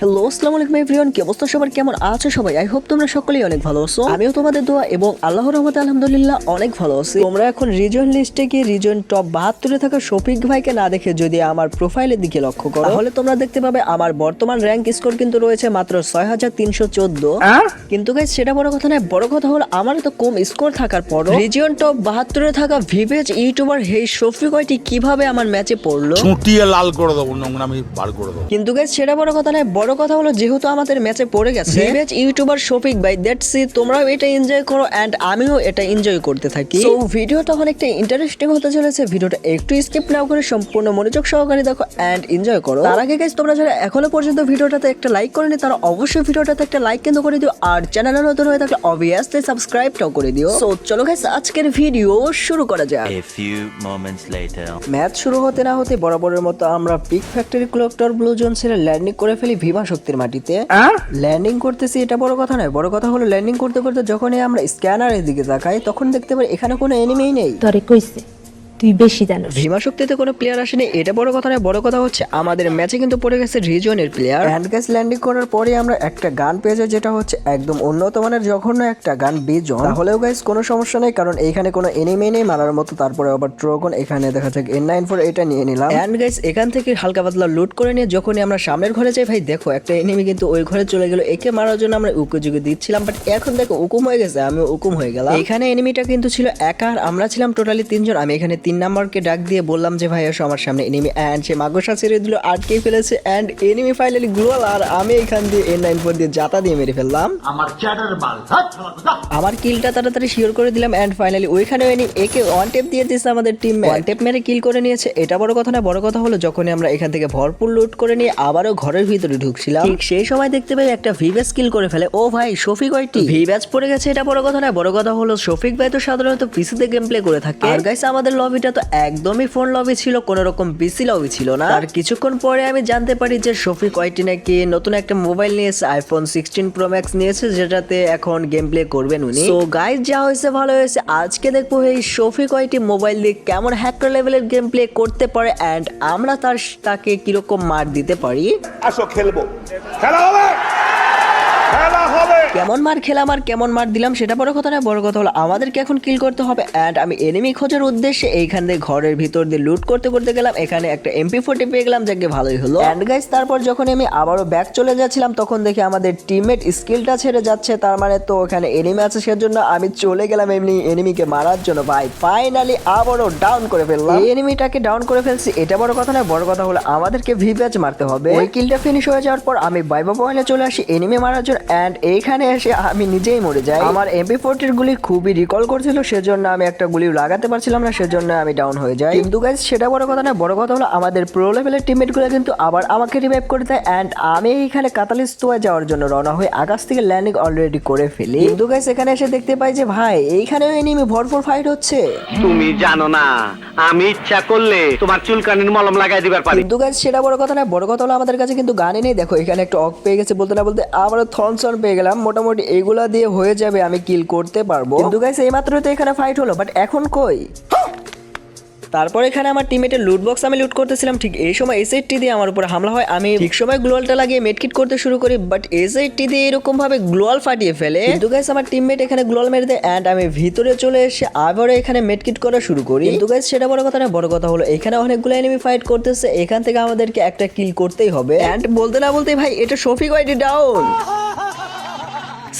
Hello আসসালামু আলাইকুম everyone কি অবস্থা? সবার কেমন আছো সবাই? আই হোপ তোমরা সকলেই অনেক ভালো আছো। আমিও তোমাদের দোয়া এবং আল্লাহর রহমতে আলহামদুলিল্লাহ অনেক ভালো আছি। তোমরা এখন রিজন লিস্টে গিয়ে রিজন টপ বাহাত্তরে থাকা শফিক ভাইকে না দেখে যদি আমার প্রোফাইলের দিকে লক্ষ্য করো তাহলে তোমরা দেখতে পাবে আমার বর্তমান র্যাঙ্ক স্কোর কিন্তু রয়েছে মাত্র ছয় হাজার তিনশো চোদ্দ। কিন্তু গাইজ সেটা বড় কথা নয় বড় কথা হলো আমার তো কম স্কোর থাকার পর রিজন টপ বাহাত্তরে থাকা ভিভেজ ইউটিউবার হেই শফিক ভাইটি কীভাবে আমার ম্যাচে পড়ল? লাল করে দেবো নোংরামি বার করে দেবো। কিন্তু গাইজ সেটা বড় কথা নয় বড় কথা হলো যেহেতু আমাদের ম্যাচে পড়ে গেছে ভিভেজ ইউটিউবার শফিক ভাই দ্যাট সি তোমরাও এটা এনজয় করো এন্ড আমিও এটা এনজয় করতে থাকি। তো ভিডিওটা অনেকটা ইন্টারেস্টিং হতে চলেছে ভিডিওটা একটু স্কিপ নাও করে সম্পূর্ণ মনোযোগ সহকারে দেখো এন্ড এনজয় করো। তার আগে গাইজ তোমরা যারা এখনও পর্যন্ত ভিডিওটাতে একটা লাইক করেনি তারা অবশ্যই ভিডিওটাতে একটা লাইক কিন্তু করে দিও আর চ্যানেলে নতুন হয়ে থাকলে অবভিয়াসলি সাবস্ক্রাইবটাও করে দিও। সো চলো গাইজ আজকের ভিডিও শুরু করা যাক. ম্যাচ শুরু হতে না হতে বরাবরের মতো আমরা পিক ফ্যাক্টরি ক্লোকটর ব্লু জোন ছেড়ে ল্যান্ডিং করে ফেলি ভিমা শক্তির মাটিতে ল্যান্ডিং করতেছি এটা বড় কথা নয়। বড় কথা হলো ল্যান্ডিং করতে করতে যখনই আমরা স্ক্যানারের দিকে তাকাই তখন দেখতে পাই এখানে কোনো এনিমেই নেই। তরে কইছে। তুই বেশি জানোস। ভীমা শক্তিতে কোনো প্লেয়ার আসেনি এটা বড় কথা নয় বড় কথা হচ্ছে আমাদের ম্যাচে কিন্তু পড়ে গেছে রিজনের প্লেয়ার হ্যান্ড গ্যাস ল্যান্ডিং করার পরে আমরা একটা গান পেয়ে যাই যেটা হচ্ছে একদম উন্নত মানের জঘন্য একটা গান বিজন তাহলেও গাইস কোনো সমস্যা নেই কারণ এইখানে কোনো এনিমি নেই মারার মতো তারপরে আবার ট্রোকন এখানে দেখা যাক এন নাইন ফোর এটা নিয়ে নিলাম। হ্যান্ড গাইস এখান থেকে হালকা পাতলা লুট করে নিয়ে যখনই আমরা সামনের ঘরে যাই ভাই দেখো একটা এনিমি কিন্তু ওই ঘরে চলে গেল একে মারার জন্য আমরা উকে যুগে দিচ্ছিলাম বাট এখন দেখো উকুম হয়ে গেছে আমি উকুম হয়ে গেলাম। এখানে এনিমিটা কিন্তু ছিল একা আর আমরা ছিলাম টোটালি তিনজন আমি এখানে তিন নাম্বারকে ডাক দিয়ে বললাম যে ভাই এসো আমার সামনে এনিমি অ্যান্ড সে মাগসা ছেড়ে দিল আটকে ফেলেছে অ্যান্ড এনিমি ফাইনালি গ্লোয়াল আর আমি এখান দিয়ে এন নাইন ফোর দিয়ে জাতা দিয়ে মেরে ফেললাম। আমার। আমার কিলটা তাড়াতাড়ি শিওর করে দিলাম এন্ড ফাইনালি ওইখানে এনি একে ওয়ান টেপ দিয়ে দিয়েছে আমাদের টিম ওয়ান টেপ মেরে কিল করে নিয়েছে এটা বড় কথা না বড় কথা হলো যখনই আমরা এখান থেকে ভরপুর লুট করে নিয়ে আবারও ঘরের ভিতরে ঢুকছিলাম। ঠিক সেই সময় দেখতে পাই একটা ভিভ্যাস কিল করে ফেলে। ও ভাই শফিক ওইটি ভিভ্যাস পড়ে গেছে এটা বড় কথা না বড় কথা হলো শফিক ভাই তো সাধারণত পিসিতে গেম প্লে করে থাকে। আর গাইস আমাদের লবিটা তো একদমই ফোন লবি ছিল কোনো রকম পিসি লবি ছিল না। আর কিছুক্ষণ পরে আমি জানতে পারি যে শফিক ওয়াইটি নাকি নতুন একটা মোবাইল নিয়েছে আইফোন সিক্সটিন প্রো ম্যাক্স নিয়েছে, যেটাতে এখন গেম প্লে করবেন উনি। তো গাইজ যা হয়েছে, ভালো হয়েছে। আজকে দেখব এই শফিক ওয়াইটি মোবাইল দিয়ে কেমন হ্যাকার লেভেলের গেম প্লে করতে পারে অ্যান্ড আমরা তার, তাকে কীরকম মার দিতে পারি। আসো, খেলব। খেলা হবে! কেমন মার খেলাম আর কেমন মার দিলাম সেটা বড় কথা না বড় কথা হলো আমাদেরকে এখন কিল করতে হবে অ্যান্ড আমি এনিমি খোঁজার উদ্দেশ্যে এইখান দিয়ে ঘরের ভিতর দিয়ে লুট করতে করতে গেলাম, এখানে একটা এমপি ফোর্টি পেয়ে গেলাম, যাকে ভালোই হলো। অ্যান্ড গাইস তারপর যখন আমি আবারও ব্যাক চলে যাচ্ছিলাম, তখন দেখি আমাদের টিমমেট স্কিলটা ছেড়ে যাচ্ছে, তার মানে তো ওখানে এনিমি আছে, সেজন্য আমি চলে গেলাম এমনি এনিমিকে মারার জন্য। ভাই ফাইনালি আবারও ডাউন করে ফেললাম। এই এনিমিটাকে ডাউন করে ফেলছি, এটা বড় কথা না, বড় কথা হলো আমাদেরকে ভি ব্যাচ মারতে হবে। ওই কিলটা ফিনিশ হয়ে যাওয়ার পর আমি বাইবা পয়েন্টে চলে আসি এনিমি মারার জন্য অ্যান্ড এইখানে এসে আমি নিজেই মরে যাই। আমার এমপি ফোরটির গুলি খুবই রিকল করছিল সেজন্য আমি একটা গুলি লাগাতে পারছিলাম না সেজন্য আমি ডাউন হয়ে যাই। কিন্তু গাইজ সেটা বড় কথা না বড় কথা হলো আমাদের প্রো লেভেলের টিমমেটগুলো কিন্তু আবার আমাকে রিভাইভ করে দেয়। অ্যান্ড আমি এইখানে কাতালিস্তোয়া যাওয়ার জন্য রওনা হয়ে আকাশ থেকে ল্যান্ডিং অলরেডি করে ফেলি। কিন্তু গাইজ এখানে এসে দেখতে পাই যে ভাই এইখানেও এনিমি ভরপুর ফাইট হচ্ছে। তুমি জানো না আমি ইচ্ছা করলে তোমার চুলকানির মলম লাগাই দিবার পারি। কিন্তু গাছ সেটা বড় কথা না বড় কথা হলো আমাদের কাছে কিন্তু গানই নেই। দেখো এখানে একটা অক পেয়ে গেছে বলতে না বলতে আবারও থনসন পেয়ে গেলাম। মোটামুটি এগুলা দিয়ে হয়ে যাবে, আমি কিল করতে পারব। কিন্তু গাইস এইমাত্র তো এখানে ফাইট হলো বাট এখন কই? তারপর এখানে আমার টিমেটের লুট বক্স আমি লুট করতেছিলাম। ঠিক এই সময় এসএইটটি দিয়ে আমার উপর হামলা হয়। আমি ঠিক। সময় গ্লোয়ালটা লাগিয়ে মেডকিট করতে শুরু করি বাট এসএইটটি দিয়ে এরকম ভাবে গ্লোয়াল ফাটিয়ে ফেলে। কিন্তু গাইস আমার টিমমেট এখানে গ্লোয়াল মেরে দেয় অ্যান্ড আমি ভিতরে চলে এসে আবারও এখানে মেডকিট করা শুরু করি। কিন্তু গাইস সেটা বড় কথা না বড় কথা হলো এখানে অনেকগুলো এনিমি ফাইট করতেছে। এখান থেকে আমাদেরকে একটা কিল করতেই হবে। অ্যান্ড বলতে না বলতে ভাই এটা শফিক ওয়াইডি ডাউন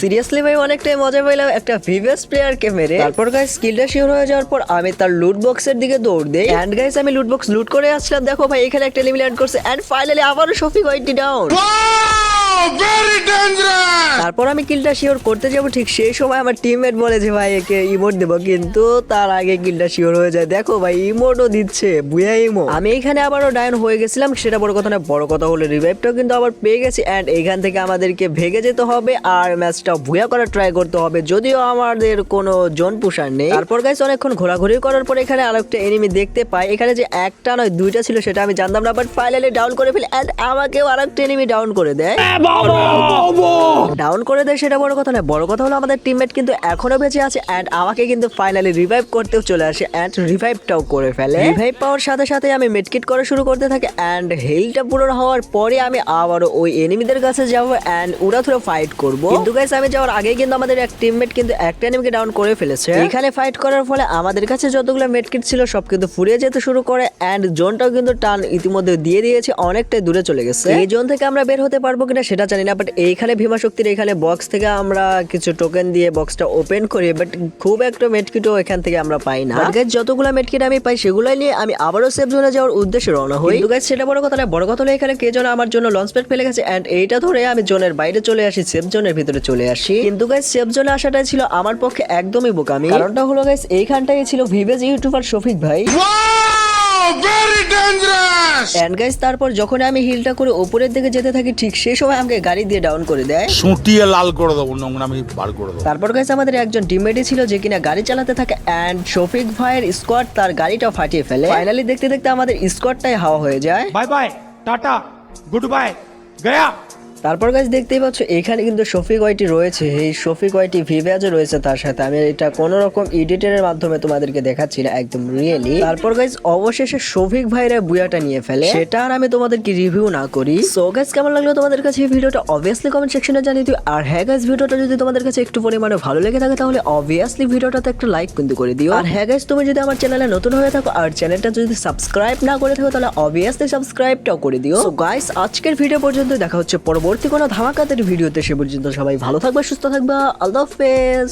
সিরিয়াসলি ভাই অনেকটাই মজা পেলাম একটা ভিভিয়াস প্লেয়ারকে মেরে। তারপর গাইস স্কিলটা শিওর হয়ে যাওয়ার পর আমি তার লুট বক্সের দিকে দৌড় দেই। এন্ড গাইস আমি লুট বক্স লুট করে আসলাম দেখো ভাই এখানে একটা এলিমিনেট করছে। এন্ড ফাইনালি আবারও শফিক ওয়াইটি ডাউন তারপর আমি কিলটা শিওর করতে যাব। ঠিক সেই সময় আমার টিমমেট বলে যে ভাই একে ইমোট দেবো। কিন্তু তার আগে কিলটা শিওর হয়ে যায়। দেখো ভাই ইমোটও দিচ্ছে বুয়া ইমো আমি এখানে আবারও ডায়ন হয়ে গেছিলাম। সেটা বড় কথা না বড় কথা হলো রিভাইভটাও কিন্তু আবার পেয়ে গেছি। অ্যান্ড এখান থেকে আমাদেরকে ভেগে যেতে হবে। আর ম্যাচটা ভুয়া করার ট্রাই করতে হবে যদিও আমাদের কোনো জোন পুষার নেই। তারপর গাইস অনেকক্ষণ ঘোরাঘুরি করার পর এখানে আরেকটা এনিমি দেখতে পাই। এখানে যে একটা নয় দুইটা ছিল সেটা আমি জানতাম না বাট ফাইনালি ডাউন করে ফেলি অ্যান্ড আমাকেও আরেকটা এনিমি ডাউন করে দেয়। ডাউন করে দেয় সেটা বড় কথা না বড় কথা হলো আমাদের টিমমেট কিন্তু এখনও বেঁচে আছে এন্ড আমাকে কিন্তু ফাইনালি রিভাইভ করতেও চলে আসে এন্ড রিভাইভটাও করে ফেলে। রিভাইভ পাওয়ার সাথে সাথে আমি মেডকিট করা শুরু করতে থাকি এন্ড হেলটা পূরণ হওয়ার পরে আমি আবারও ওই এনিমিদের কাছে যাব এন্ড উড়া ধরে ফাইট করব। কিন্তু গাইস আমি যাওয়ার আগে কিন্তু আমাদের এক টিমমেট কিন্তু একটা এনিমিকে ডাউন করে ফেলেছে। এখানে ফাইট করার ফলে আমাদের কাছে যতগুলো মেডকিট ছিল সব কিন্তু ফুরিয়ে যেতে শুরু করে এন্ড জোনটাও কিন্তু টান ইতিমধ্যে দিয়ে দিয়েছে অনেকটাই দূরে চলে গেছে। এই জোন থেকে আমরা বের হতে পারব কিনা সেটা জানি না বাট এইখানে ভীমা শক্তির এখানে বক্স থেকে আমরা কিছু টোকেন দিয়ে বক্সটা ওপেন করি বাট খুব একটা মেডকিটও এখান থেকে আমরা পাই না। Guys, যতগুলো মেডকিট আমি পাই সেগুলোই নিয়ে আমি আবারও সেফ জোনে যাওয়ার উদ্দেশ্যে রওনা হই। কিন্তু সেটা বড় কথা না বড় কথা হলো এখানে কে যেন আমার জন্য লঞ্চ প্যাড ফেলে গেছে এন্ড এইটা ধরে আমি জোনের বাইরে চলে আসি সেফ জোনের ভিতরে চলে চলে আসি। কিন্তু গাইস সেফ জোনে আসাটাই ছিল আমার পক্ষে একদমই বোকামি। কারণটা হলো গাইস এইখানটাই ছিল ভিভেজ ইউটিউবার শফিক ভাই। গাইস তারপর যখন আমি হিলটা করে ওপরের দিকে যেতে থাকি ঠিক সেই সময় আমাকে গাড়ি দিয়ে ডাউন করে দেয়। সুটিয়ে লাল করে দেবো নোংরা আমি পার করে দেবো। তারপর গাইস আমাদের একজন টিমমেটই ছিল যে কিনা গাড়ি চালাতে থাকে এন্ড শফিক ভাইয়ের স্কোয়াড তার গাড়িটা ফাটিয়ে ফেলে। ফাইনালি দেখতে দেখতে আমাদের স্কোয়াডটাই হাওয়া হয়ে যায়। Bye bye tata good bye গয়া তারপর গাছ দেখতেই পাচ্ছ, এখানে কিন্তু শফিক ওয়াইটি রয়েছে। এই শফিক ওয়াইটি ভিভ্যাজও রয়েছে তার সাথে। আমি এটা কোন রকম এডিটরের মাধ্যমে তোমাদেরকে দেখাচ্ছি না, একদম রিয়েলি তারপর গাইজ অবশেষে শফিক ভাইরা বুয়াটা নিয়ে ফেলে। সেটা আর আমি তোমাদেরকে রিভিউ না করি। সো গাইজ কেমন লাগল তোমাদের কাছে এই ভিডিওটা? অবভিয়াসলি কমেন্ট সেকশনে জানিয়ে দিও। আর হ্যাঁ গাইজ ভিডিওটা যদি তোমাদের কাছে একটু পরিমাণে ভালো লেগে থাকে, তাহলে অবভিয়াসলি ভিডিওটাতে একটা লাইক কিন্তু করে দিও। আর হ্যাঁ গাইজ তুমি যদি আমার চ্যানেলে নতুন হয়ে থাকো আর চ্যানেলটা যদি সাবস্ক্রাইব না করে থাকো, তাহলে অবভিয়াসলি সাবস্ক্রাইবটাও করে দিও। সো গাইস আজকের ভিডিও পর্যন্ত দেখা হচ্ছে পরবর্তী কোনো ধামাকাতের ভিডিওতে সে পর্যন্ত সবাই ভালো থাকবে সুস্থ থাকবে আল্লাহ হাফেজ।